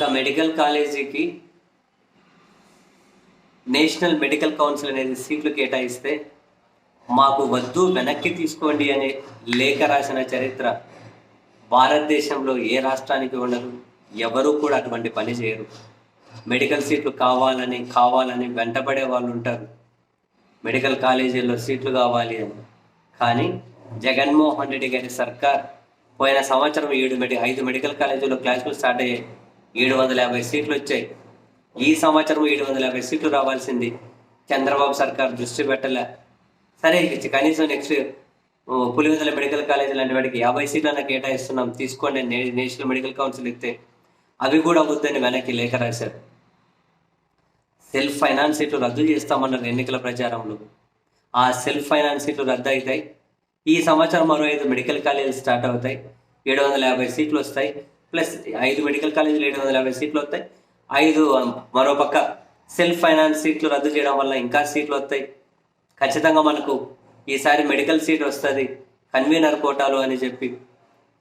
ఒక మెడికల్ కాలేజీకి national medical council అనేది సీట్లు కేటాయిస్తే మాకు వద్దు వెనక్కి తీసుకోండి అనే లేఖ రాసిన చరిత్ర భారతదేశంలో ఏ రాష్ట్రానికి ఉండదు. ఎవరు కూడా అటువంటి పని చేయరు. మెడికల్ సీట్లు కావాలని కావాలని వెంటపడే వాళ్ళు ఉంటారు. మెడికల్ కాలేజీల్లో సీట్లు కావాలి అని. కానీ జగన్మోహన్ రెడ్డి గారి సర్కార్ పోయిన సంవత్సరం ఏడు మెడి ఐదు మెడికల్ కాలేజీలో క్లాసులు స్టార్ట్ అయ్యాయి. ఏడు వందల యాభై సీట్లు వచ్చాయి. ఈ సంవత్సరం ఏడు వందల యాభై సీట్లు రావాల్సింది. చంద్రబాబు సర్కార్ దృష్టి పెట్టలే. సరే కనీసం నెక్స్ట్ పులివెందుల మెడికల్ కాలేజ్ లాంటి వాటికి యాభై సీట్లన్నా కేటాయిస్తున్నాం. తీసుకోండి నే- నేషనల్ మెడికల్ కౌన్సిల్ ఇస్తే. అవి కూడా వద్దని వెనక్కి లేఖ రాశారు. సెల్ఫ్ ఫైనాన్స్ సీట్లు రద్దు చేస్తామన్నారు ఎన్నికల ప్రచారంలో. ఆ సెల్ఫ్ ఫైనాన్స్ సీట్లు రద్దు అవుతాయి ఈ సంవత్సరం మరో ఐదు మెడికల్ కాలేజీలు స్టార్ట్ అవుతాయి. ఏడు వందల యాభై సీట్లు వస్తాయి. ప్లస్ ఐదు మెడికల్ కాలేజీలు ఏడు వందల యాభై సీట్లు వస్తాయి. ఐదు మరోపక్క సెల్ఫ్ ఫైనాన్స్ సీట్లు రద్దు చేయడం వల్ల ఇంకా సీట్లు వస్తాయి. ఖచ్చితంగా మనకు ఈసారి మెడికల్ సీట్ వస్తుంది. కన్వీనర్ కోటాలు అని చెప్పి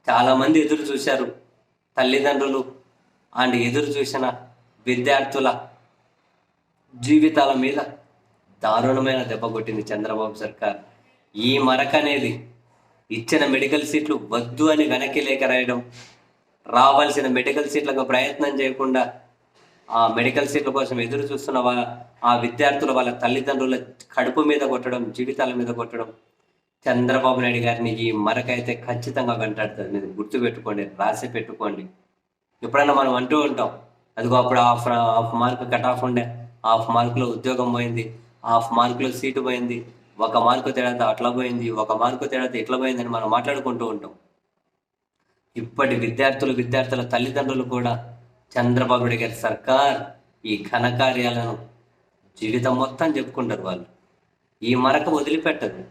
చాలామంది ఎదురు చూశారు. తల్లిదండ్రులు అండ్ ఎదురు చూసిన విద్యార్థుల జీవితాల మీద దారుణమైన దెబ్బ కొట్టింది చంద్రబాబు సర్కార్. ఈ మరక అనేది ఇచ్చిన మెడికల్ సీట్లు వద్దు అని వెనక్కి లేఖ రాయడం రావాల్సిన మెడికల్ సీట్లకు ప్రయత్నం చేయకుండా ఆ మెడికల్ సీట్ల కోసం ఎదురు చూస్తున్న వాళ్ళ ఆ విద్యార్థులు వాళ్ళ తల్లిదండ్రుల కడుపు మీద కొట్టడం జీవితాల మీద కొట్టడం. చంద్రబాబు నాయుడు గారిని ఈ మరకైతే ఖచ్చితంగా వెంటాడుతుంది. మీరు గుర్తు పెట్టుకోండి రాసి పెట్టుకోండి. ఎప్పుడైనా మనం అంటూ ఉంటాం అదిగో అప్పుడు half half mark cut off ఉండే హాఫ్ మార్కులో ఉద్యోగం పోయింది హాఫ్ మార్కులో సీటు పోయింది ఒక మార్కు తేడాతో అట్లా పోయింది ఒక మార్కు తేడాతో ఇట్లా పోయిందని మనం మాట్లాడుకుంటూ ఉంటాం. ఇప్పటి విద్యార్థులు విద్యార్థుల తల్లిదండ్రులు కూడా చంద్రబాబు నాయుడు గారి సర్కార్ ఈ ఘనకార్యాలను జీవితం మొత్తం చెప్పుకుంటారు వాళ్ళు. ఈ మరక వదిలిపెట్టదు.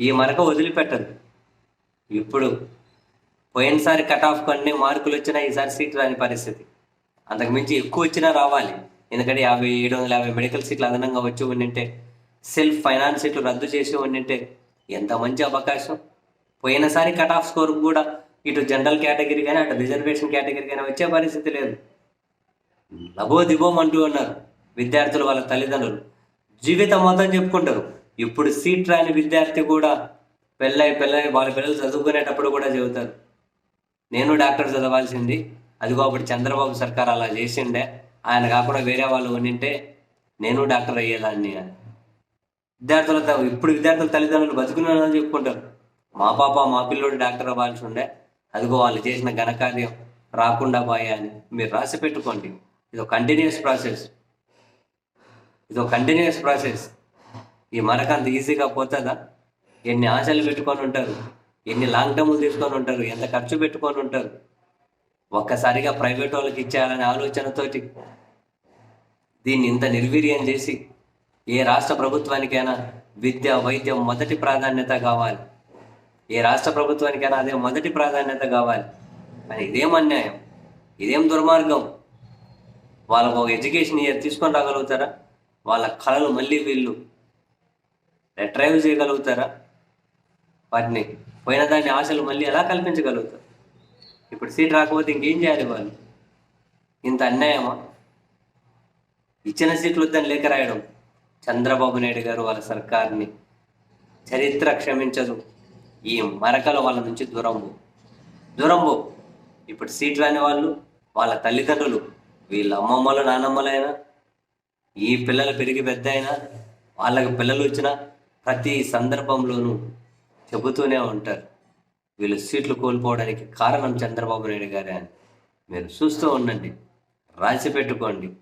ఈ మరక వదిలిపెట్టదు. ఇప్పుడు పోయినసారి కట్ ఆఫ్ కొన్ని మార్కులు వచ్చినా ఈసారి సీట్ రాని పరిస్థితి. అంతకుమించి ఎక్కువ వచ్చినా రావాలి. ఎందుకంటే యాభై ఏడు వందల యాభై మెడికల్ సీట్లు అదనంగా వచ్చి ఉండింటే సెల్ఫ్ ఫైనాన్స్ సీట్లు రద్దు చేసి ఉండింటే ఎంత మంచి అవకాశం. పోయినసారి కట్ ఆఫ్ స్కోర్ కూడా ఇటు జనరల్ కేటగిరీ కానీ అటు రిజర్వేషన్ కేటగిరీ కానీ వచ్చే పరిస్థితి లేదు. లబో దిబోం అంటూ ఉన్నారు విద్యార్థులు వాళ్ళ తల్లిదండ్రులు. జీవితం మొత్తం చెప్పుకుంటారు. ఇప్పుడు సీట్ రాని విద్యార్థి కూడా పెళ్ళై పెళ్ళై వాళ్ళ పిల్లలు చదువుకునేటప్పుడు కూడా చెబుతారు. నేను డాక్టర్ చదవాల్సింది. అదిగో అప్పుడు చంద్రబాబు సర్కార్ అలా చేసిండే. ఆయన కాకుండా వేరే వాళ్ళు ఉండింటే నేను డాక్టర్ అయ్యేదాన్ని అని. విద్యార్థుల ఇప్పుడు విద్యార్థుల తల్లిదండ్రులు బతుకున్నానని చెప్పుకుంటారు. మా పాప మా పిల్లోడు డాక్టర్ అవ్వాల్సి ఉండే. అదిగో వాళ్ళు చేసిన ఘనకార్యం రాకుండా పోయా అని మీరు రాసి పెట్టుకోండి. ఇది ఒక కంటిన్యూస్ ప్రాసెస్ ఇది ఒక కంటిన్యూస్ ప్రాసెస్ ఈ మనకు అంత ఈజీగా పోతుందా? ఎన్ని ఆశలు పెట్టుకొని ఉంటారు? ఎన్ని లాంగ్ టర్మ్లు తీసుకొని ఉంటారు? ఎంత ఖర్చు పెట్టుకొని ఉంటారు? ఒక్కసారిగా ప్రైవేట్ వాళ్ళకి ఇచ్చేయాలనే ఆలోచనతోటి దీన్ని ఇంత నిర్వీర్యం చేసి ఏ రాష్ట్ర ప్రభుత్వానికైనా విద్య వైద్యం మొదటి ప్రాధాన్యత కావాలి. ఏ రాష్ట్ర ప్రభుత్వానికైనా అదే మొదటి ప్రాధాన్యత కావాలి. కానీ ఇదేం అన్యాయం? ఇదేం దుర్మార్గం? వాళ్ళకు ఒక ఎడ్యుకేషన్ ఇయర్ తీసుకొని రాగలుగుతారా? వాళ్ళ కళలు మళ్ళీ వీళ్ళు డ్రైవ్ చేయగలుగుతారా? వాటిని పోయిన దాని ఆశలు మళ్ళీ ఎలా కల్పించగలుగుతారు? ఇప్పుడు సీట్ రాకపోతే ఇంకేం చేయాలి వాళ్ళు? ఇంత అన్యాయమా? ఇచ్చిన సీట్లు వద్దని లేఖ రాయడం. చంద్రబాబు నాయుడు గారు వాళ్ళ సర్కార్ని చరిత్ర క్షమించదు. ఈ మరకల వాళ్ళ నుంచి దూరంబు దూరంబు ఇప్పుడు సీట్ రాని వాళ్ళు వాళ్ళ తల్లిదండ్రులు వీళ్ళ అమ్మమ్మలు నానమ్మలైనా ఈ పిల్లలు పెరిగి పెద్ద అయినా వాళ్ళకి పిల్లలు వచ్చినా ప్రతి సందర్భంలోనూ చెబుతూనే ఉంటారు. వీళ్ళు సీట్లు కోల్పోవడానికి కారణం చంద్రబాబు నాయుడు గారే అని. మీరు చూస్తూ ఉండండి. రాసి పెట్టుకోండి.